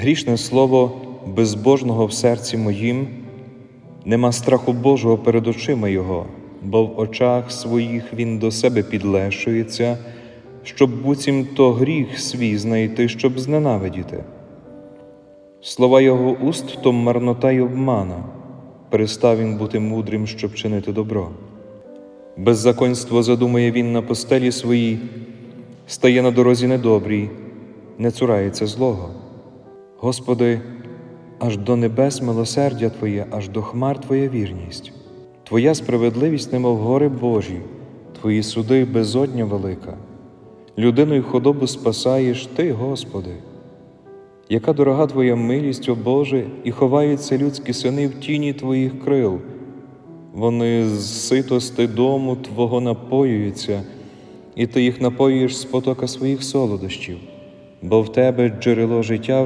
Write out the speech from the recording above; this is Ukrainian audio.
Грішне слово безбожного в серці моїм, нема страху Божого перед очима Його, бо в очах своїх Він до себе підлещується, щоб буцім то гріх свій знайти, щоб зненавидіти. Слова Його уст то марнота й обмана, перестав він бути мудрим, щоб чинити добро. Беззаконство задумує він на постелі своїй, стає на дорозі недобрій, не цурається злого. Господи, аж до небес милосердя Твоє, аж до хмар Твоя вірність. Твоя справедливість, немов гори Божі, Твої суди безодня велика. Людину й худобу спасаєш Ти, Господи. Яка дорога Твоя милість, о Боже, і ховаються людські сини в тіні Твоїх крил. Вони з ситости дому Твого напоюються, і Ти їх напоюєш з потока своїх солодощів, бо в Тебе джерело життя